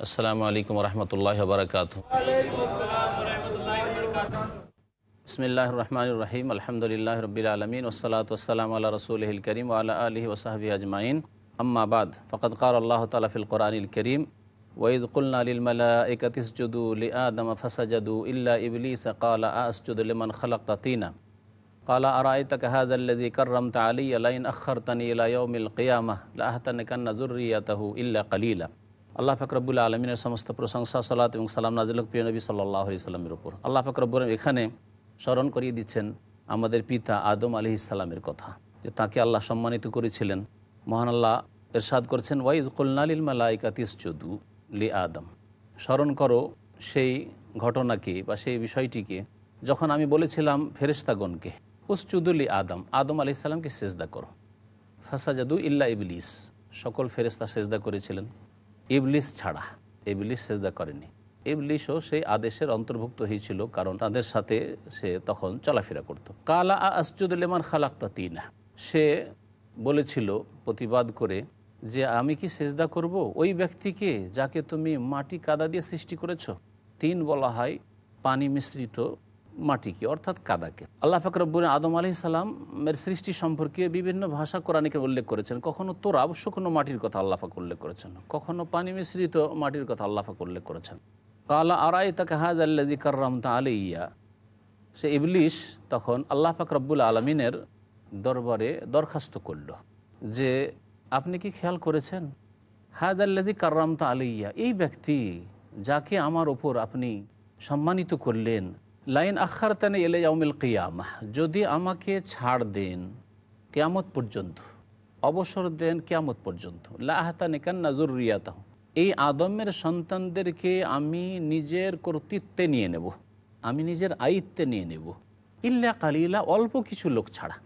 السلام علیکم ورحمة الله وبركاته. بسم الله الرحمن الرحيم. الحمد لله رب العالمين والصلاة والسلام على رسوله الكريم وعلى آله وصحبه أجمعين. أما بعد فقد قال الله تعالى في القرآن الكريم وَإِذْ قُلْنَا لِلْمَلَائِكَةِ اسْجُدُوا لِآدَمَ فَسَجَدُوا إِلَّا إِبْلِيسَ قَالَ أَسْجُدُ لِمَنْ خَلَقْتَ طِينًا قال أرأيتك هذا الذي كرمت علي لئن أخرتني إلى يوم القيامة لأهتنكن ذريته إلا قليلا আল্লাহ ফাকরবুল আলমিনের সমস্ত প্রশংসা, সালাত এবং সালাম নাজিলক প্রিয় নবী সাল্লাহ সাল্লামের উপর। আল্লাহ ফাকরবুল এখানে স্মরণ করিয়ে দিচ্ছেন আমাদের পিতা আদম আলি ইসাল্লামের কথা, যে তাকে আল্লাহ সম্মানিত করেছিলেন। মহান আল্লাহ এরশাদ করছেন ওয়াইদ কুলনালিল মালাইকাতিস যদু লি আদম। স্মরণ করো সেই ঘটনাকে বা সেই বিষয়টিকে, যখন আমি বলেছিলাম ফেরেস্তাগণকে উসচুদুল্লি আদম। আদম আলি ইসাল্লামকে সেজদা করো। ফাসাজাদু ইল্লা ইবলিস। সকল ফেরেস্তা সেজদা করেছিলেন। ইবলিস ছাড়া, ইবলিস সেজদা করেনি। ইবলিশও সেই আদেশের অন্তর্ভুক্ত হয়েছিল, কারণ তাদের সাথে সে তখন চলাফেরা করত। কালা আসজুদুলেমান খালাক্তা তিনা। সে বলেছিল, প্রতিবাদ করে যে, আমি কি সেজদা করব? ওই ব্যক্তিকে যাকে তুমি মাটি কাদা দিয়ে সৃষ্টি করেছ? তিন বলা হয়, পানি মিশ্রিত মাটিকে অর্থাৎ কাদাকে আল্লাহ ফাকরবুর আদম আলি সালামের সৃষ্টি সম্পর্কে বিভিন্ন ভাষা কোরআনিকে উল্লেখ করেছেন। কখনো তোরা অবশ্য কোনো মাটির কথা আল্লাহাক উল্লেখ করেছেন কখনো পানি মিশ্রিত মাটির কথা আল্লাহাক উল্লেখ করেছেন। কালা আরাই তাকে হাজ আল্লাজি কার্রামতা আলিয়া সে ইবলিশ তখন আল্লাহ ফাকরবুল আলমিনের দরবারে দরখাস্ত করল যে, আপনি কি খেয়াল করেছেন? হাজ আল্লাজি কার্রামতা আলিয়া এই ব্যক্তি যাকে আমার ওপর আপনি সম্মানিত করলেন লাইন আখার তানে এলে ইয়াউমিল কিয়ামা যদি আমাকে ছাড় দেন কেয়ামত পর্যন্ত, অবসর দেন কেয়ামত পর্যন্ত লাহাতা নেকান নাজুর রিয়াতাহ এই আদমের সন্তানদেরকে আমি নিজের কর্তৃত্বে নিয়ে নেব, আমি নিজের আয়িত্বে নিয়ে নেব। ইল্লা কালিলা, অল্প কিছু লোক ছাড়া।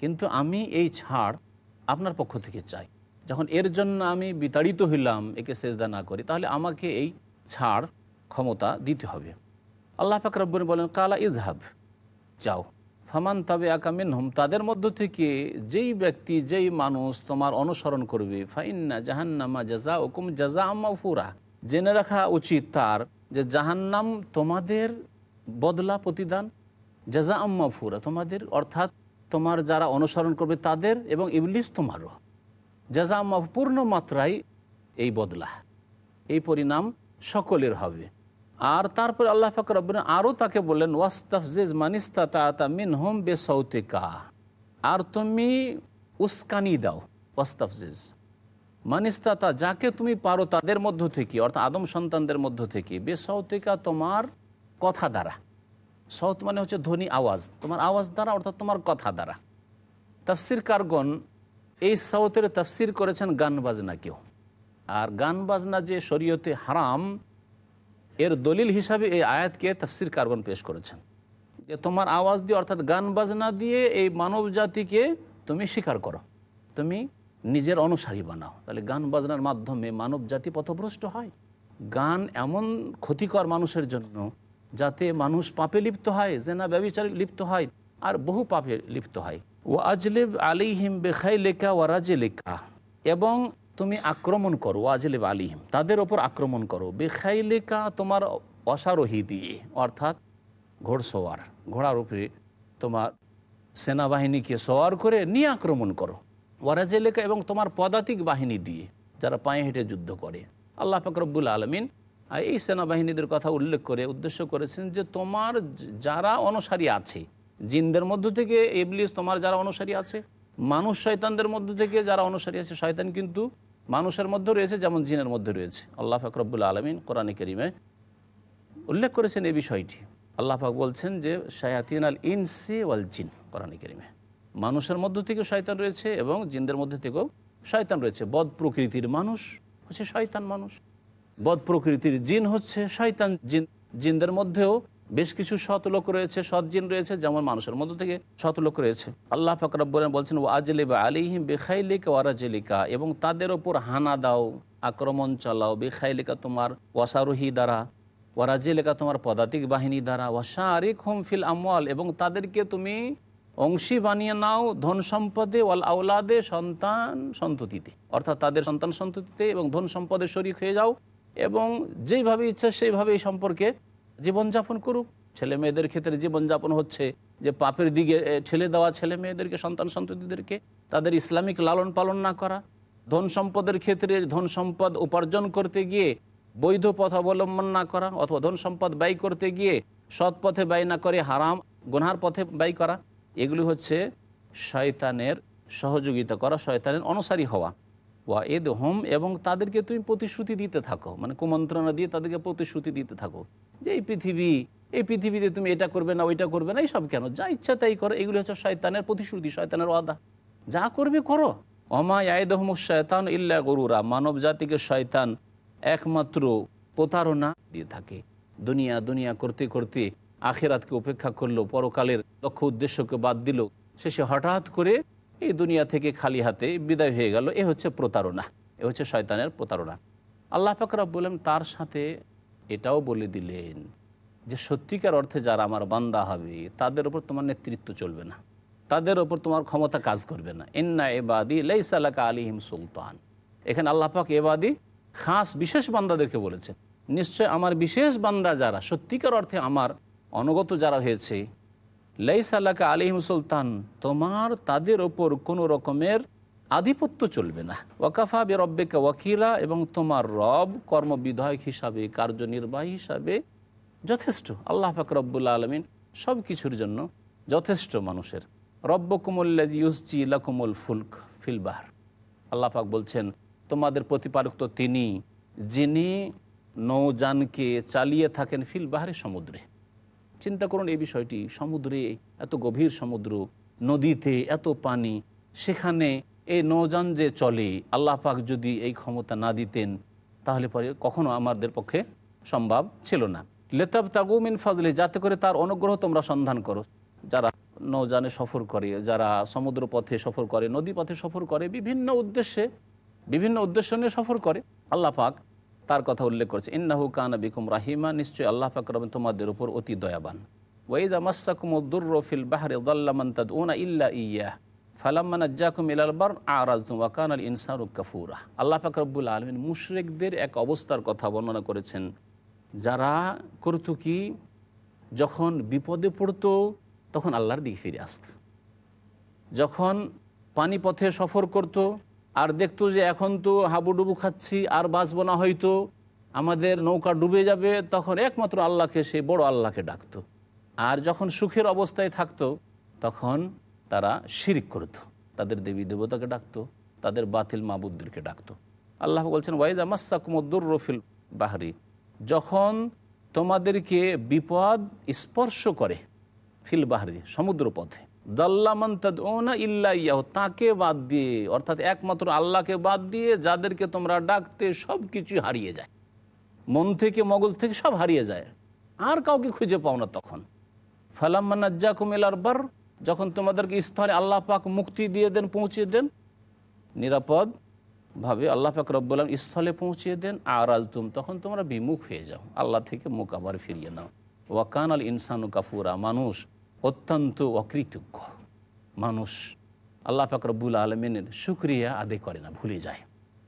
কিন্তু আমি এই ছাড় আপনার পক্ষ থেকে চাই। যখন এর জন্য আমি বিতাড়িত হইলাম, একে সেজদা না করি, তাহলে আমাকে এই ছাড় ক্ষমতা দিতে হবে। আল্লাহ ফাকরাব্বর বলেন, কালা ইজহাব যাও। ফামান তবে আকামিন হুম তাদের মধ্য থেকে যেই ব্যক্তি, যেই মানুষ তোমার অনুসরণ করবে, ফাইন্না জাহান্নামা জাজা ওকুম জাজা আম্মা ফুরা জেনে রাখা উচিত তার যে জাহান্নাম তোমাদের বদলা প্রতিদান জাজা আম্মা ফুরা তোমাদের অর্থাৎ তোমার যারা অনুসরণ করবে তাদের এবং ইবলিস তোমারও। জাজা আম্মা পূর্ণ মাত্রায় এই বদলা, এই পরিণাম সকলের হবে। আর তারপরে আল্লাহ ফাকর রব্বিন আরও তাকে বললেন, ওয়াস্তাফজিজ মানিস্তা তা মিন হোম বে সৌতিকা আর তুমি উস্কানি দাও, ওয়াস্তাফজিজ। মানিস্তাতা যাকে তুমি পারো তাদের মধ্য থেকে, অর্থাৎ আদম সন্তানদের মধ্য থেকে বে সৌতিকা তোমার কথা দ্বারা। সৌত মানে হচ্ছে ধ্বনি আওয়াজ, তোমার আওয়াজ দ্বারা অর্থাৎ তোমার কথা দ্বারা। তাফসির কারগণ এই সৌতের তাফসির করেছেন গান বাজনা কেউ। আর গান বাজনা যে শরীয়তে হারাম এর দলিল হিসাবে এই আয়াতকে তফসির কার্বন পেশ করেছেন। যে তোমার আওয়াজ দিয়ে, অর্থাৎ গান বাজনা দিয়ে এই মানব জাতিকে তুমি স্বীকার করো। তুমি নিজের অনুসারী বানাও। তাহলে গান বাজনার মাধ্যমে মানব জাতি পথভ্রষ্ট হয়। গান এমন ক্ষতিকর মানুষের জন্য যাতে মানুষ পাপে লিপ্ত হয়, জেনা ব্যবচারে লিপ্ত হয়, আর বহু পাপে লিপ্ত হয়। ও আজলেব আলিহিম বেখাই লেখা ও রাজে লেখা এবং তুমি আক্রমণ করো, ওয়াজলেব আলিহিম। তাদের ওপর আক্রমণ করো। বেখাইলেকা তোমার অসারোহী দিয়ে। অর্থাৎ ঘোড়সওয়ার ঘোড়ার উপরে তোমার সেনাবাহিনীকে সওয়ার করে নিয়ে আক্রমণ করো। ওয়ারাজেলেকা এবং তোমার পদাতিক বাহিনী দিয়ে, যারা পায়ে হেঁটে যুদ্ধ করে। আল্লাহ ফকরবুল আলমিন এই সেনাবাহিনীদের কথা উল্লেখ করে উদ্দেশ্য করেছেন যে, তোমার যারা অনুসারী আছে, জিনদের মধ্য থেকে এবলিস তোমার যারা অনুসারী আছে মানুষ শয়তানদের মধ্য থেকে যারা অনুসারী আছে, শয়তান কিন্তু মানুষের মধ্যে রয়েছে, যেমন জিনের মধ্যে রয়েছে। আল্লাহ ফাকরবুল আলমিন কোরআনে করিমে উল্লেখ করেছেন এই বিষয়টি। আল্লাহ পাক বলছেন যে শায়াতিন আল ইনসি ওয়াল জিন, কোরআনে করিমে। মানুষের মধ্য থেকে শয়তান রয়েছে এবং জিনদের মধ্যে থেকেও শয়তান রয়েছে। বদ প্রকৃতির মানুষ হচ্ছে শয়তান মানুষ। বদ প্রকৃতির জিন হচ্ছে শয়তান জিন। জিনদের মধ্যেও বেশ কিছু সৎ লোক রয়েছে, সৎ জিন রয়েছে, যেমন মানুষের মধ্য থেকে সৎ লোক রয়েছে। আল্লাহ ফাকরাব বলছেন ও আজলিবা আলিহিম বেখাইলিকা ওয়ারাজলিকা এবং তাদের ওপর হানা দাও, আক্রমণ চালাও, বেখাইলিকা তোমার ওয়াসারোহী দ্বারা ওয়ারাজলিকা তোমার পদাতিক বাহিনী দ্বারা ওয়াশারিক হোম ফিল আমল এবং তাদেরকে তুমি অংশী বানিয়ে নাও ধন সম্পদে, ওয়াল আওলাদে সন্তান সন্ততিতে। অর্থাৎ তাদের সন্তান সন্ততিতে এবং ধন সম্পদের শরিক হয়ে যাও, এবং যেইভাবে ইচ্ছা সেইভাবে এই সম্পর্কে জীবনযাপন করুক। ছেলে মেয়েদের ক্ষেত্রে জীবনযাপন হচ্ছে যে পাপের দিকে ঠেলে দেওয়া ছেলে মেয়েদেরকে, সন্তান সন্ততিদেরকে, তাদের ইসলামিক লালন পালন না করা। ধন সম্পদের ক্ষেত্রে ধন সম্পদ উপার্জন করতে গিয়ে বৈধ পথ অবলম্বন না করা অথবা ধন সম্পদ ব্যয় করতে গিয়ে সৎ পথে ব্যয় না করে, হারাম, গুনহার পথে ব্যয় করা, এগুলি হচ্ছে শয়তানের সহযোগিতা করা, শয়তানের অনুসারী হওয়া। ওয়া এদ হোম এবং তাদেরকে তুমি প্রতিশ্রুতি দিতে থাকো। মানে কুমন্ত্রণা দিয়ে তাদেরকে প্রতিশ্রুতি দিতে থাকো। যে এই পৃথিবী, এই পৃথিবীতে তুমি এটা করবে না, ওইটা করবে না, এইসব কেন? যা ইচ্ছা তাই করো, এগুলি হচ্ছে শয়তানের প্রতিশ্রুতি, শয়তানের ওয়াদা। যা করবে করো। অমা আয়দহমুস শয়তান ইল্লা গরুরা, মানব জাতিকে শয়তান একমাত্র প্রতারণা দিয়ে থাকে। দুনিয়া দুনিয়া করতে করতে আখেরাতকে উপেক্ষা করল, পরকালের লক্ষ্য উদ্দেশ্যকে বাদ দিল। শেষে হঠাৎ করে এই দুনিয়া থেকে খালি হাতে বিদায় হয়ে গেল। এ হচ্ছে প্রতারণা। এ হচ্ছে শয়তানের প্রতারণা। আল্লাহ ফাকরাব বললেন, তার সাথে এটাও বলে দিলেন যে, সত্যিকার অর্থে যারা আমার বান্দা হবে, তাদের ওপর তোমার নেতৃত্ব চলবে না। তাদের ওপর তোমার ক্ষমতা কাজ করবে না। ইন্না এবাদি লাইসালাকা আলিহিম সুলতান। এখানে আল্লাহ পাক এবাদি খাস বিশেষ বান্দাদেরকে বলেছেন। নিশ্চয় আমার বিশেষ বান্দা যারা, সত্যিকার অর্থে আমার অনুগত যারা হয়েছে লাইসালাকা আলিহিম সুলতান, তোমার তাদের ওপর কোনো রকমের আধিপত্য চলবে না। ওয়াকাফা বে রব্বেকা ওয়াকিলা এবং তোমার রব কর্মবিধায়ক হিসাবে, কার্যনির্বাহী হিসাবে যথেষ্ট। আল্লাহ পাক রব্বুল আলমিন সব কিছুর জন্য যথেষ্ট মানুষের। রব্ব কুমল্লাজ ইউসজি লাকুমুল ফুলক ফিলবাহার আল্লাহ পাক বলছেন, তোমাদের প্রতিপালক তো তিনি, যিনি নৌযানকে চালিয়ে থাকেন ফিল বাহারে সমুদ্রে। চিন্তা করুন, এই বিষয়টি সমুদ্রে, এত গভীর সমুদ্র, নদীতে এত পানি, সেখানে এই নৌযান যে চলে, আল্লাহ পাক যদি এই ক্ষমতা না দিতেন, তাহলে পরে কখনো আমাদের পক্ষে সম্ভব ছিল না। লেতাব তাগুমিন ফাজলে, যাতে করে তার অনুগ্রহ তোমরা সন্ধান করো। যারা নৌযানে সফর করে, যারা সমুদ্র পথে সফর করে নদী পথে সফর করে, বিভিন্ন উদ্দেশ্যে, বিভিন্ন উদ্দেশ্য নিয়ে সফর করে, আল্লাহ পাক তার কথা উল্লেখ করেছে। ইন্নাহু কানা বিকুম রাহিমা, নিশ্চয়ই আল্লাহ রবেন তোমাদের উপর অতি দয়াবান। ওয়াইদা মাসাকুম উদ্দুর রফিল বাহারে দাল্লামান তাদউনা ইল্লা ইয়া। ফালাম্মান আজ্জাকুম ইলাল বার আরাজতুম ওয়া কানাল ইনসানু কাফুরা। আল্লাহ পাক রব্বুল আলামিন মুশরিকদের এক অবস্থার কথা বর্ণনা করেছেন। যারা করতো কি যখন বিপদে পড়তো, তখন আল্লাহর দিকে ফিরে আসত। যখন পানি পথে সফর করত আর দেখতো যে এখন তো হাবুডুবু খাচ্ছি, আর বাঁচবো না হয়তো। আমাদের নৌকা ডুবে যাবে, তখন একমাত্র আল্লাহকে, সে বড় আল্লাহকে ডাকতো। আর যখন সুখের অবস্থায় থাকতো, তখন তারা শিরিক করত। তাদের দেবী দেবতাকে ডাকতো, তাদের বাতিল মাবুদ্দেরকে ডাকতো। আল্লাহ বলছেন, ওয়াইদ আমাসাকুমদ্দুর রফিল বাহারি। যখন তোমাদেরকে বিপদ স্পর্শ করে ফিল বাহারি সমুদ্র পথে দাল্লামন্তাদনা ইল্লা ইয়াহ, তাকে বাদ দিয়ে, অর্থাৎ একমাত্র আল্লাহকে বাদ দিয়ে যাদেরকে তোমরা ডাকতে সব কিছু হারিয়ে যায়। মন থেকে, মগজ থেকে সব হারিয়ে যায়। আর কাউকে খুঁজে পাও না তখন। ফালাম্মান্জা কুমেলার বার, যখন তোমাদেরকে স্তরে আল্লাহ পাক মুক্তি দিয়ে দেন, পৌঁছে দেন নিরাপদ ভাবে আল্লাহ পাক রব্বুল্লাম স্থলে পৌঁছিয়ে দেন আর তুম তখন তোমরা বিমুখ হয়ে যাও। আল্লাহ থেকে মুখ আবার ফিরিয়ে নাও। ওয়াকান আল ইনসানু কাফুরা, মানুষ অত্যন্ত অকৃতজ্ঞ মানুষ। আল্লাহ পাক রব্বুল আলমিনের সুক্রিয়া আদায় করে না, ভুলে যায়।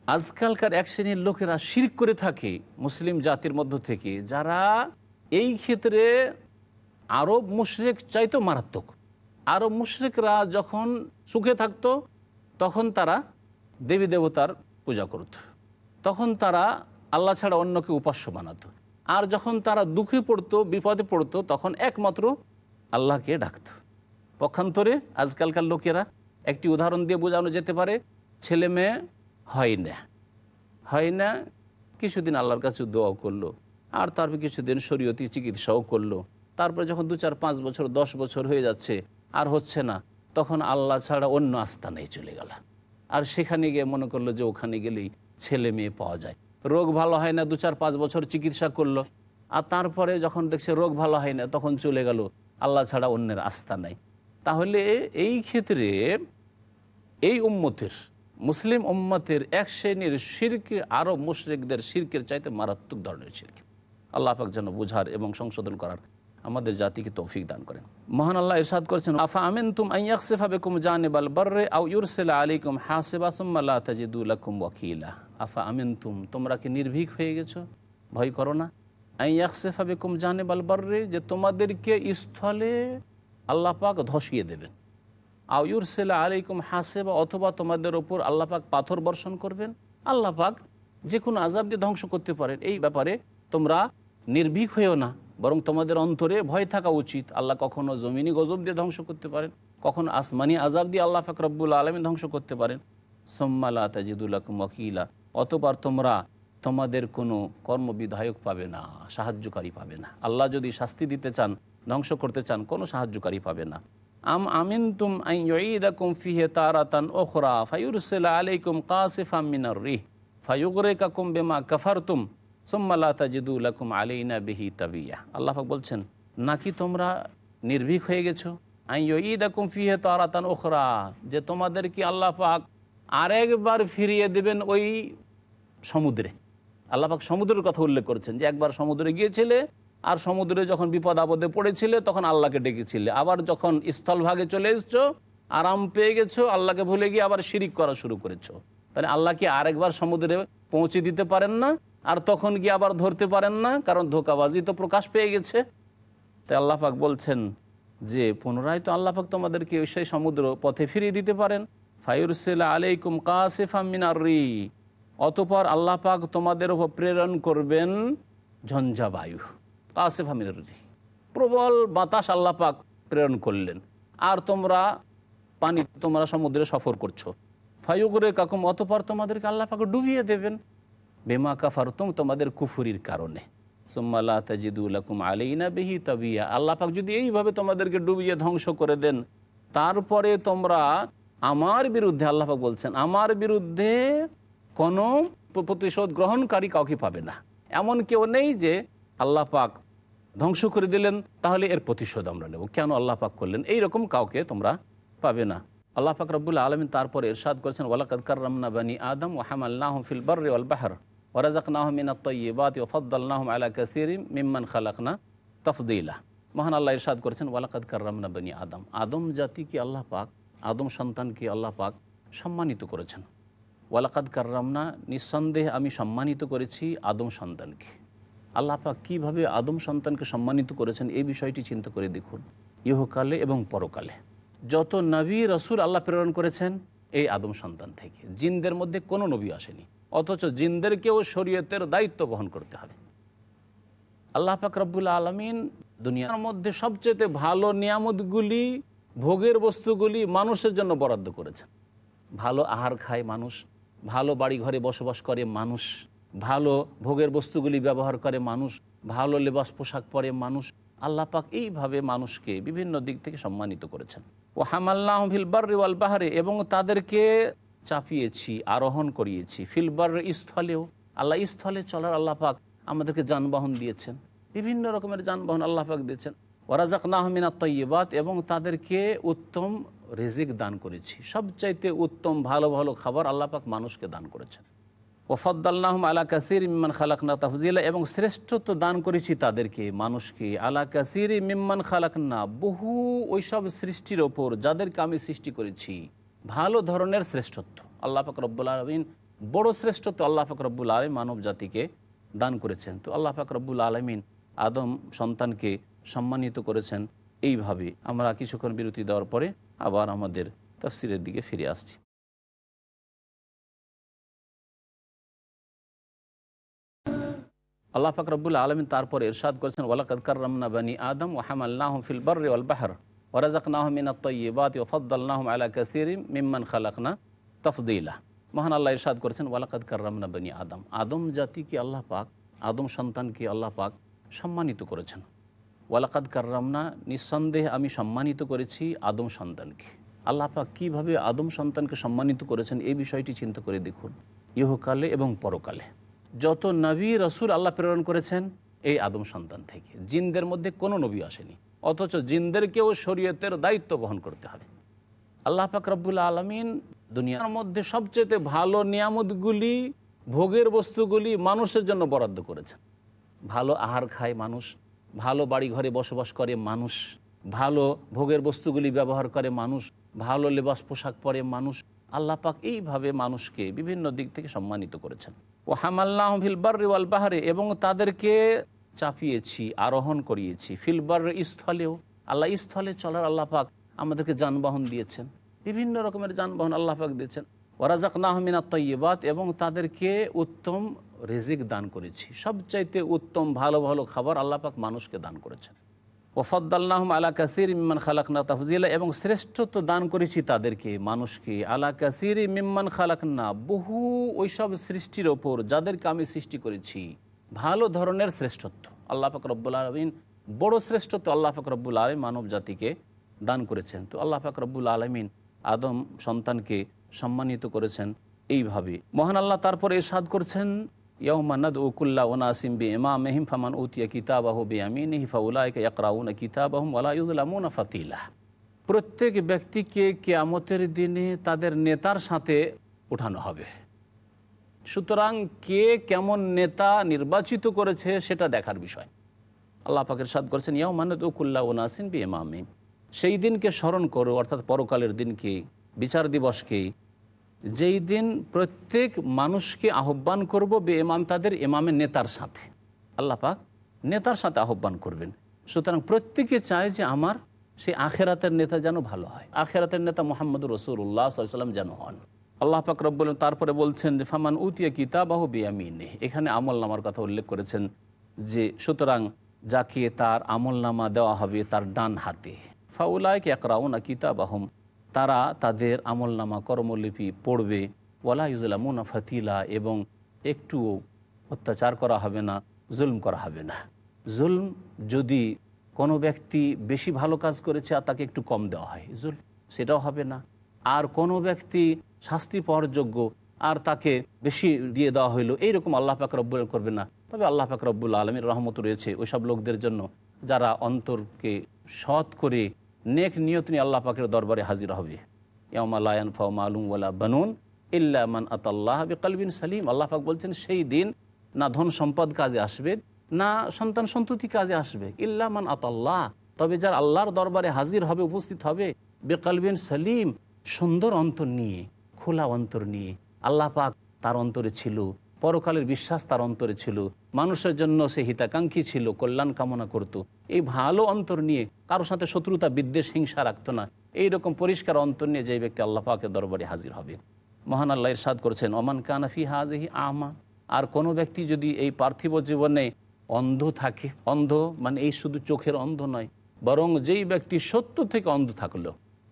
আজকালকার এক শ্রেণির লোকেরা শির করে থাকে মুসলিম জাতির মধ্য থেকে, যারা এই ক্ষেত্রে আরব মুশরেক চাইতো মারাত্মক। আরব মুশরেকরা যখন সুখে থাকতো, তখন তারা দেবী দেবতার পূজা করত। তখন তারা আল্লাহ ছাড়া অন্যকে উপাস্য বানাতো। আর যখন তারা দুঃখে পড়তো, বিপদে পড়তো, তখন একমাত্র আল্লাহকে ডাকত। পক্ষান্তরে আজকালকার লোকেরা একটি উদাহরণ দিয়ে বোঝানো যেতে পারে, ছেলে মেয়ে হয় না। হয় না, কিছুদিন আল্লাহর কাছে দোয়াও করল, আর তারপর কিছুদিন শরীয়তি চিকিৎসাও করল। তারপরে যখন দু চার পাঁচ বছর, দশ বছর হয়ে যাচ্ছে, আর হচ্ছে না, তখন আল্লাহ ছাড়া অন্য আস্থানেই চলে গেল। আর সেখানে গিয়ে মনে করল যে ওখানে গেলেই ছেলে মেয়ে পাওয়া যায়। রোগ ভালো হয় না, দু চার পাঁচ বছর চিকিৎসা করল, আর তারপরে যখন দেখছে রোগ ভালো হয় না, তখন চলে গেল আল্লাহ ছাড়া অন্যের আস্থা নাই। তাহলে এই ক্ষেত্রে এই উম্মতের, মুসলিম উম্মতের এক শ্রেণির শিরকে আরও মুশরিকদের শিরকের চাইতে মারাত্মক ধরনের শিরক। আল্লাহ পাক যেন বুঝার এবং সংশোধন করার আমাদের জাতিকে তৌফিক দান করেন। মহান আল্লাহ ইরশাদ করেছেন, আফা আমিন তুম আইয়াকসিফা বেকুম জানেবাল বর্রে আউ ইউরসিলা আলাইকুম হাসিবা সুম্মা লা তাজিদু লাকুম ওয়াকিলা। আফা আমিনতুম, তোমরা কি নির্ভীক হয়ে গেছো? ভয় করো না। আই ইয়াকসেফা বেকুম জানে যে তোমাদেরকে স্থলে আল্লাহ পাক ধসিয়ে দেবেন। আউর সেলা আলাইকুম হাসেবা, অথবা তোমাদের ওপর আল্লাহ পাক পাথর বর্ষণ করবেন। আল্লাহ পাক যে কোনো আজাব দিয়ে ধ্বংস করতে পারেন। এই ব্যাপারে তোমরা নির্ভীক হয়েও না, বরং তোমাদের অন্তরে ভয় থাকা উচিত। আল্লাহ কখনো জমিনি গজব দিয়ে ধ্বংস করতে পারেন, কখনো আসমানি আজাব দিয়ে আল্লাহ পাক রব্বুল আলমী ধ্বংস করতে পারেন। সোম্মালা তাজিদুল্লাকুম মকিলা অতবার তোমরা তোমাদের কোনো কর্মবিধায়ক পাবে না, সাহায্যকারী পাবে না। আল্লাহ যদি শাস্তি দিতে চান, ধ্বংস করতে চান, কোনো সাহায্যকারী পাবে না। আম আমিন তুম আইদাকুম ফিহে তারাতান ওখরা ফায়ুরসেলা আলাইকুম কাসিফাম মিনার রিহ ফায়ুগরে কাকুম বেমা কাফারতুম সোম্মালা তাজিদুল্লাকুম আলাইনা বিহি তাবিয়া। আল্লাহাক বলছেন, নাকি তোমরা নির্ভীক হয়ে গেছো? আইদাকুম ফিহে তারাতান ওখরা যে তোমাদেরকে আল্লাহ পাক আরেকবার ফিরিয়ে দেবেন ওই সমুদ্রে? আল্লাপাক সমুদ্রের কথা উল্লেখ করেছেন যে একবার সমুদ্রে গিয়েছিলে আর সমুদ্রে যখন বিপদ আপদে পড়েছিলে, তখন আল্লাহকে ডেকেছিলে। আবার যখন স্থলভাগে চলে এসছো, আরাম পেয়ে গেছো, আল্লাহকে ভুলে গিয়ে আবার শিরিক করা শুরু করেছ। তাহলে আল্লাহ কি আরেকবার সমুদ্রে পৌঁছে দিতে পারেন না? আর তখন কি আবার ধরতে পারেন না? কারণ ধোকাবাজি তো প্রকাশ পেয়ে গেছে। তাই আল্লাপাক বলছেন যে, পুনরায় তো আল্লাপাক তোমাদেরকে সেই সমুদ্র পথে ফিরিয়ে দিতে পারেন। ফায়ুরসেলা আলাইকুম কাসেফা অতপর আল্লাহ পাক তোমাদের উপর প্রেরণ করবেন ঝঞ্ঝা বায়ু কাসেফা মিনার প্রবল বাতাস আল্লাহ পাক প্রেরণ করলেন। আর তোমরা পানি তোমরা সমুদ্রে সফর করছ। ফায়ুগরে কাকুম অতপর তোমাদেরকে আল্লাহ পাক ডুবিয়ে দেবেন। বেমা কাফারতুম, তোমাদের কুফুরির কারণে। সুম্মাল্লা তাজিদুলাকুম আলাইনা বেহি তাবিয়া। আল্লাহ পাক যদি এইভাবে তোমাদেরকে ডুবিয়ে ধ্বংস করে দেন, তারপরে তোমরা আমার বিরুদ্ধে আল্লাহাক বলছেন, আমার বিরুদ্ধে কোনো প্রতিশোধ গ্রহণকারী কাউকে পাবে না। এমন কেউ নেই যে আল্লাহ পাক ধ্বংস করে দিলেন, তাহলে এর প্রতিশোধ আমরা নেব। কেন আল্লাহ পাক করলেন? এই রকম কাউকে তোমরা পাবে না। আল্লাহ পাক রব্বুল্লা আলমিন তারপরে ইরশাদ করেছেন, ওয়ালাকাদ কার্রামনা বানি আদম ও হামাল্লাহম ফিল বার্রি ওয়াল বাহর ওয়ারাজাকনাহম মিনা তৈবাত ওফদ্দাল্লাহম আলা কাসিরিম মিম্মান খালাকনা তফদিলা। মহান আল্লাহ ইরশাদ করেছেন, ওয়ালাকাদ কার্রামনা বানি আদম। আদম জাতিকে আল্লাহ পাক, আদম সন্তানকে আল্লাহ পাক সম্মানিত করেছেন। ওয়ালাকাদ কার্রামনা, নিঃসন্দেহে আমি সম্মানিত করেছি আদম সন্তানকে। আল্লাহ পাক কীভাবে আদম সন্তানকে সম্মানিত করেছেন এই বিষয়টি চিন্তা করে দেখুন। ইহকালে এবং পরকালে। যত নবী, রসুল আল্লাহ প্রেরণ করেছেন এই আদম সন্তান থেকে। জিনদের মধ্যে কোনো নবী আসেনি। অথচ জিনদেরকেও শরীয়তের দায়িত্ব বহন করতে হবে। আল্লাহ পাক রব্বুল আলমিন দুনিয়ার মধ্যে সবচেয়ে ভালো নিয়ামতগুলি, ভোগের বস্তুগুলি মানুষের জন্য বরাদ্দ করেছেন। ভালো আহার খায় মানুষ ভালো বাড়ি ঘরে বসবাস করে মানুষ, ভালো ভোগের বস্তুগুলি ব্যবহার করে মানুষ, ভালো লেবাস পোশাক পরে মানুষ, আল্লাহ পাক এইভাবে মানুষকে বিভিন্ন দিক থেকে সম্মানিত করেছেন। ও হামাল্লাহ ফিলবার ওয়াল বাহারে, এবং তাদেরকে চাপিয়েছি, আরোহণ করিয়েছি। ফিলবার স্থলেও, আল্লাহ স্থলে চলার আল্লাহ পাক আমাদেরকে যানবাহন দিয়েছেন। বিভিন্ন রকমের যানবাহন আল্লাহ পাক দিয়েছেন। ওরাজাক নাহমিনা তৈবাত এবং তাদেরকে উত্তম রেজিক দান করেছি। সবচাইতে উত্তম, ভালো ভালো খাবার আল্লাপাক মানুষকে দান করেছেন। ওফদ্দাল্লাহম আলা কাসির মিম্মান খালাকনা তাফজিলা এবং শ্রেষ্ঠত্ব দান করেছি তাদেরকে, মানুষকে। আলা কাসির মিম্মান খালাকনা, বহু ওইসব সৃষ্টির ওপর যাদেরকে আমি সৃষ্টি করেছি, ভালো ধরনের শ্রেষ্ঠত্ব। আল্লাহ পাক রব্বুল আলমিন বড় শ্রেষ্ঠত্ব আল্লাহ পাক রব্বুল আলম মানব জাতিকে দান করেছেন। তো আল্লাহ পাক রব্বুল আলমিন আদম সন্তানকে সম্মানিত করেছেন। এইভাবে আমরা কিছুক্ষণ বিরতি দেওয়ার পরে আবার আমাদের তফসিরের দিকে ফিরে আসছি। আল্লাহ পাক রব্বুল আলমিন তারপরে ইরশাদ করেছেন, ওয়ালাকাদ কার্রামনা বানি আদম ও হামাল্লাহম ফিল বার্রি ওয়াল বাহর ওরাজাকনাহম মিনা তৈবাত ওফদ্দাল্লাহম আলা কাসিরিম মিম্মান খালাকনা তফদিলা। মহান আল্লাহ ইরশাদ করেছেন, ওয়ালাকাদ কার্রামনা বানি আদম। আদম জাতিকে আল্লাহ পাক, আদম সন্তানকে আল্লাহ পাক সম্মানিত করেছেন। ওয়ালাকাদ কার্রামনা, নিঃসন্দেহে আমি সম্মানিত করেছি আদম সন্তানকে। আল্লাহ পাক কীভাবে আদম সন্তানকে সম্মানিত করেছেন এই বিষয়টি চিন্তা করে দেখুন। ইহকালে এবং পরকালে। যত নবী, রসুল আল্লাহ প্রেরণ করেছেন এই আদম সন্তান থেকে। জিনদের মধ্যে কোনো নবী আসেনি। অথচ জিনদেরকেও শরীয়তের দায়িত্ব বহন করতে হবে। আল্লাহ পাক রব্বুল আলমিন দুনিয়ার মধ্যে সবচেয়ে ভালো নিয়ামতগুলি, ভোগের বস্তুগুলি মানুষের জন্য বরাদ্দ করেছেন। ভালো আহার খায় মানুষ ভালো বাড়ি ঘরে বসবাস করে মানুষ, ভালো ভোগের বস্তুগুলি ব্যবহার করে মানুষ, ভালো লেবাস পোশাক পরে মানুষ, আল্লাহ পাক এইভাবে মানুষকে বিভিন্ন দিক থেকে সম্মানিত করেছেন। ও হামাল্লাহ ফিলবার ওয়াল বাহারে, এবং তাদেরকে চাপিয়েছি, আরোহণ করিয়েছি। ফিলবার স্থলেও, আল্লাহ স্থলে চলার আল্লাহ পাক আমাদেরকে যানবাহন দিয়েছেন। বিভিন্ন রকমের যানবাহন আল্লাহ পাক দিয়েছেন। ওরাজাক নাহমিনা তৈবাত এবং তাদেরকে উত্তম রেজিক দান করেছি। সবচাইতে উত্তম, ভালো ভালো খাবার আল্লাহ পাক মানুষকে দান করেছেন। ওফদ্দাল্লাহম আলা কাসির মিম্মান খালাকনা তাফজিলা এবং শ্রেষ্ঠত্ব দান করেছি তাদেরকে, মানুষকে। আলা কাসির মিম্মান খালাকনা, বহু ওইসব সৃষ্টির ওপর যাদেরকে আমি সৃষ্টি করেছি, ভালো ধরনের শ্রেষ্ঠত্ব। আল্লাহ পাক রব্বুল আলমিন বড় শ্রেষ্ঠত্ব আল্লাহ পাক রব্বুল আলম মানব জাতিকে দান করেছেন। তো আল্লাহ পাক রব্বুল আলমিন আদম সন্তানকে সম্মানিত করেছেন। এইভাবে মহান আল্লাহ তারপরে এরশাদ করছেন ওনাসিম প্রত্যেক ব্যক্তিকে কেয়ামতের দিনে তাদের নেতার সাথে উঠানো হবে। সুতরাং কে কেমন নেতা নির্বাচিত করেছে সেটা দেখার বিষয়। আল্লাহ পাকের সাদ করছেন ইয়াও উকুল্লা ওনাসিন বি ইমামে সেই দিনকে স্মরণ করো, অর্থাৎ পরকালের দিনকে, বিচার দিবসকে যেই দিন প্রত্যেক মানুষকে আহ্বান করব বে ইমাম তাদের এমামের নেতার সাথে। আল্লাহ পাক নেতার সাথে আহ্বান করবেন। সুতরাং প্রত্যেকে চায় যে আমার সেই আখেরাতের নেতা যেন ভালো হয়। আখেরাতের নেতা মোহাম্মদ রসুল্লাহ সাল্লাম যেন হন। আল্লাহ পাক তারপরে বলছেন যে, ফামান উতিয়া কিতাবাহ বিয়ামিনে এখানে আমল নামার কথা উল্লেখ করেছেন যে, সুতরাং যাকে তার আমল নামা দেওয়া হবে তার ডান হাতে। ফাউলায়ক একরাউনা কিতাবাহম। তারা তাদের আমল নামা কর্মলিপি পড়বে। ওয়ালা ইউজুলামুনা ফাতিলা এবং একটুও অত্যাচার করা হবে না, জুলম করা হবে না। জুলম যদি কোনো ব্যক্তি বেশি ভালো কাজ করেছে আর তাকে একটু কম দেওয়া হয় জুল সেটাও হবে না। আর কোনো ব্যক্তি শাস্তি পাওয়ার যোগ্য আর তাকে বেশি দিয়ে দেওয়া হইল, এইরকম আল্লাহ পাক রব্বুল করবে না। তবে আল্লাহ পাক রব্বুল আলমীর রহমত রয়েছে ওইসব লোকদের জন্য যারা অন্তরকে সৎ করে নেক নিয়ত নিয়ে আল্লাহ পাকের দরবারে হাজির হবে। ইয়ামালায়ন ফাউম আলুম ওয়ালা বানুন ইল্লামান আতাল্লাহ কালবিন সালিম। আল্লাহ পাক বলছেন, সেই দিন না ধন সম্পদ কাজে আসবে, না সন্তান সন্ততি কাজে আসবে ইল্লামান আতাল্লাহ। তবে যার আল্লাহর দরবারে হাজির হবে, উপস্থিত হবে, বেকালবিন সালিম, সুন্দর অন্তর নিয়ে, খোলা অন্তর নিয়ে, আল্লাহ পাক তার অন্তরে ছিল। পরকালের বিশ্বাস তার অন্তরে ছিল। মানুষের জন্য সে হিতাকাঙ্ক্ষী ছিল, কল্যাণ কামনা করত। এই ভালো অন্তর নিয়ে কারও সাথে শত্রুতা, বিদ্বেষ, হিংসা রাখতো না। এইরকম পরিষ্কার অন্তর নিয়ে যে ব্যক্তি আল্লাহ পাকের দরবারে হাজির হবে। মহান আল্লাহ ইরশাদ করছেন অমান কানাফি হাজহি আমা আর কোনো ব্যক্তি যদি এই পার্থিব জীবনে অন্ধ থাকে, অন্ধ মানে এই শুধু চোখের অন্ধ নয়, বরং যেই ব্যক্তি সত্য থেকে অন্ধ থাকল,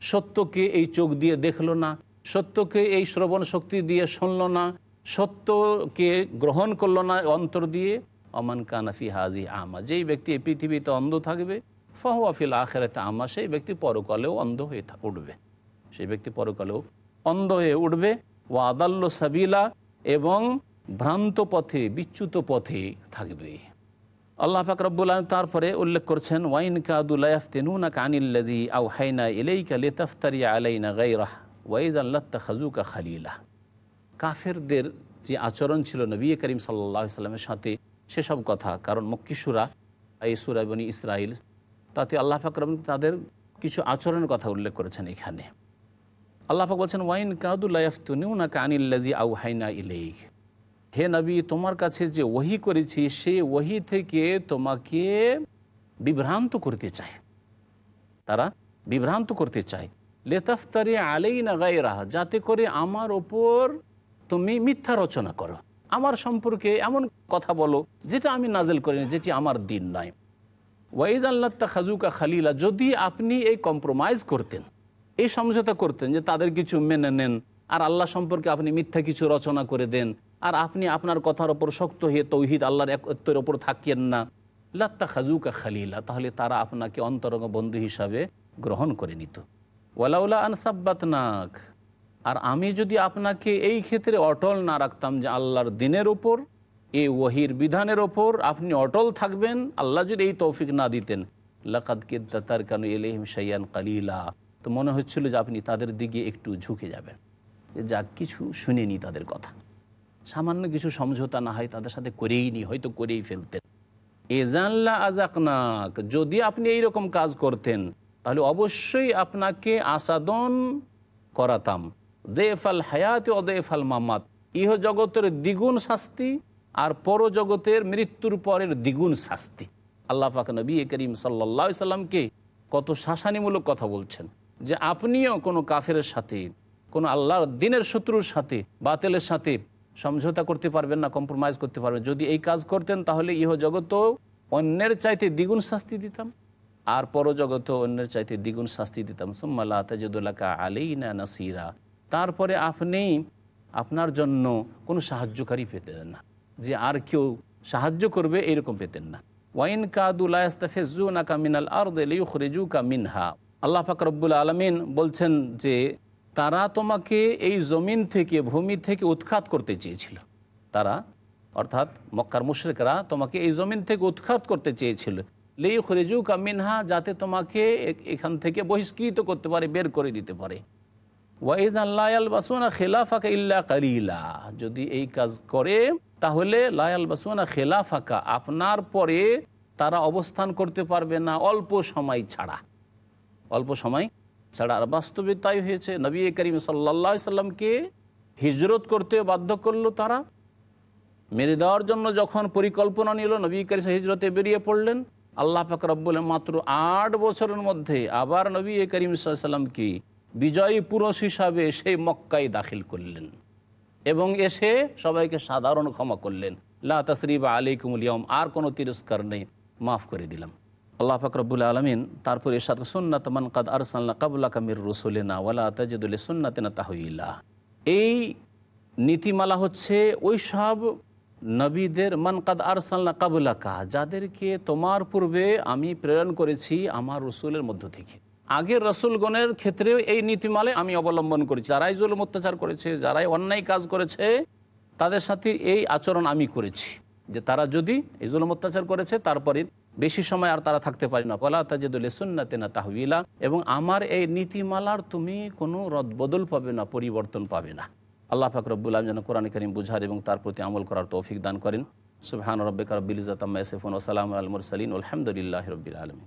সত্যকে এই চোখ দিয়ে দেখল না, সত্যকে এই শ্রবণ শক্তি দিয়ে শুনল না সত্যকে গ্রহণ করল না অন্তর দিয়ে, অমান কানাফি হাজি আমা। যেই ব্যক্তি এই পৃথিবীতে অন্ধ থাকবে ফাহুয়াফিল আখেরাতে আমা। সেই ব্যক্তি পরকালেও অন্ধ হয়ে উঠবে। সেই ব্যক্তি পরকালেও অন্ধ হয়ে উঠবে। ও আদাল্য সাবিলা এবং ভ্রান্ত পথে, বিচ্যুত পথে থাকবে। আল্লাহ পাক রব্বুল তারপরে উল্লেখ করছেন ওয়াইন কাদুলাফতেনুনা কানিল্লাজি আউ হাইনা ইলাইকা লেতাফতারিয়া আলাইনা গাইরাহ ওয়াইজ আল্লাহ খাজুকা খালিলা কাফেরদের যে আচরণ ছিল নবী করিম সাল্লাহ সাল্লামের সাথে, সেসব কথা, কারণ মক্কিসুরা এই সুরা বনি ইসরাইল তাতে আল্লাহ ফাকরম তাদের কিছু আচরণের কথা উল্লেখ করেছেন এখানে। আল্লাহ পাক বলছেন, ওয়াইন কাদুল্লাহতুনা কানিল্লাজি আউ হাইনা ইলেইক। হে নবী, তোমার কাছে যে ওহি করেছি, সে ওহি থেকে তোমাকে বিভ্রান্ত করতে চায়। তারা বিভ্রান্ত করতে চায়। লেতাফতারি আলেই না গায়রা যাতে করে আমার ওপর তুমি মিথ্যা রচনা করো। আমার সম্পর্কে এমন কথা বলো, যেটা আমি নাজেল করিনি, যেটি আমার দিন নয় ওয়াইদ আল্লাহ খাজুকা খালিলা, যদি আপনি এই কম্প্রোমাইজ করতেন, এই সমঝোতা করতেন যে তাদের কিছু মেনে নেন, আর আল্লাহ সম্পর্কে আপনি মিথ্যা কিছু রচনা করে দেন, আর আপনি আপনার কথার ওপর শক্ত হয়ে তৌহিদ আল্লাহর একত্বের ওপর থাকিয়েন না লাত্তা খাজুকা খালিলা, তাহলে তারা আপনাকে অন্তরঙ্গ বন্ধু হিসাবে গ্রহণ করে নিত। ওয়ালাউলা আনসাব্বাত নাক আর আমি যদি আপনাকে এই ক্ষেত্রে অটল না রাখতাম যে আল্লাহর দিনের ওপর, এই ওহির বিধানের ওপর আপনি অটল থাকবেন, আল্লাহ যদি এই তৌফিক না দিতেন। লাকাদ কেন এলেহিম সাইয়ান কালিলা। তো মনে হচ্ছিল যে আপনি তাদের দিকে একটু ঝুঁকে যাবেন। যে যাক কিছু শুনেনি তাদের কথা। সামান্য কিছু সমঝোতা না হয় তাদের সাথে করেই নি, হয়তো করেই ফেলতেন। এজানলা আজাকনাক যদি আপনি এই রকম কাজ করতেন, তাহলে অবশ্যই আপনাকে আসাদন করাতাম। দেফাল হায়াত ও দেফাল মামাত। ইহ জগতের দ্বিগুণ শাস্তি আর পরজগতের মৃত্যুর পরের দ্বিগুণ শাস্তি। আল্লাহ পাক নবী করিম সাল্লা সাল্লামকে কত শাসানিমূলক কথা বলছেন যে আপনিও কোনো কাফের সাথে, কোনো আল্লাহর দিনের শত্রুর সাথে, বাতেলের সাথে সমঝোতা করতে পারবেন না কম্প্রোমাইজ করতে পারবেন যদি এই কাজ করতেন তাহলে ইহ জগত অন্যের চাইতে দ্বিগুণ শাস্তি দিতাম আর পরজগত অন্যের চাইতে দ্বিগুণ শাস্তি দিতাম। সুম্মাল্লাহ তাজুদুল্লাকা না নাসিরা। তারপরে আপনি আপনার জন্য কোনো সাহায্যকারী পেতেন না। যে আর কেউ সাহায্য করবে এরকম পেতেন না। ওয়াইন কাদুলাস্তাফেজুনাকা মিনাল আরদুকা মিনহা। আল্লাহ ফাকরবুল আলমিন বলছেন যে, তারা তোমাকে এই জমিন থেকে, ভূমি থেকে উৎখাত করতে চেয়েছিল। তারা, অর্থাৎ মক্কার মুশ্রিকরা তোমাকে এই জমিন থেকে উৎখাত করতে চেয়েছিল। লেই খরেজু কামিনহা যাতে তোমাকে এখান থেকে বহিষ্কৃত করতে পারে, বের করে দিতে পারে। ওয়াইদ আল্লাহ বাসুনা খেলাফাকা ইল্লা কালিলা। যদি এই কাজ করে, তাহলে লায়াল বাসুনা খেলাফাকা, আপনার পরে তারা অবস্থান করতে পারবে না অল্প সময় ছাড়া। অল্প সময় ছাড়া। আর বাস্তবে তাই হয়েছে, নবী করিম সাল্লা সাল্লামকে হিজরত করতে বাধ্য করল তারা। মেরে দেওয়ার জন্য যখন পরিকল্পনা নিল, নবী করিম হিজরতে বেরিয়ে পড়লেন। আল্লাহ পাক মাত্র আট বছরের মধ্যে আবার নবী করিম সাল্লামকে বিজয়ী পুরুষ হিসাবে সেই মক্কায় দাখিল করলেন এবং এসে সবাইকে সাধারণ ক্ষমা করলেন। লা তসরিবা আলাইকুমুল ইয়ম আর কোনো তিরস্কার নেই, মাফ করে দিলাম। আল্লাহ ফাকরবুল আলমিন তারপর এরশাদ, সুন্নাত মান কাদ আরসাল্লা কাবুল্লা কামির রসুলিনা ওয়ালা তাজিদুল সুন্নাতিনা তাহইলা এই নীতিমালা হচ্ছে ওই সব নবীদের মান কাদ আরসাল্লা কাবুলাকা, যাদেরকে তোমার পূর্বে আমি প্রেরণ করেছি আমার রসুলের মধ্য থেকে। আগের রসুলগণের ক্ষেত্রেও এই নীতিমালায় আমি অবলম্বন করেছি। যারাই জুলুম অত্যাচার করেছে, যারাই অন্যায় কাজ করেছে, তাদের সাথে এই আচরণ আমি করেছি যে তারা যদি এই জুলুম অত্যাচার করেছে, তারপরে বেশি সময় আর তারা থাকতে পারে না। পলা তাজেদুল সুন্নাতে না তাহবিলা এবং আমার এই নীতিমালার তুমি কোনো রদবদল পাবে না, পরিবর্তন পাবে না। আল্লাহ ফাকরবুল আলম যেন কোরআন করিম বুঝার এবং তার প্রতি আমল করার তৌফিক দান করেন। সুবহান রব্বিকা রব্বিল ইজাতাম্মা ইয়াসিফুন ওয়া সালামু আল মুরসালিন। আলহামদুলিল্লাহি রাব্বিল আলামিন।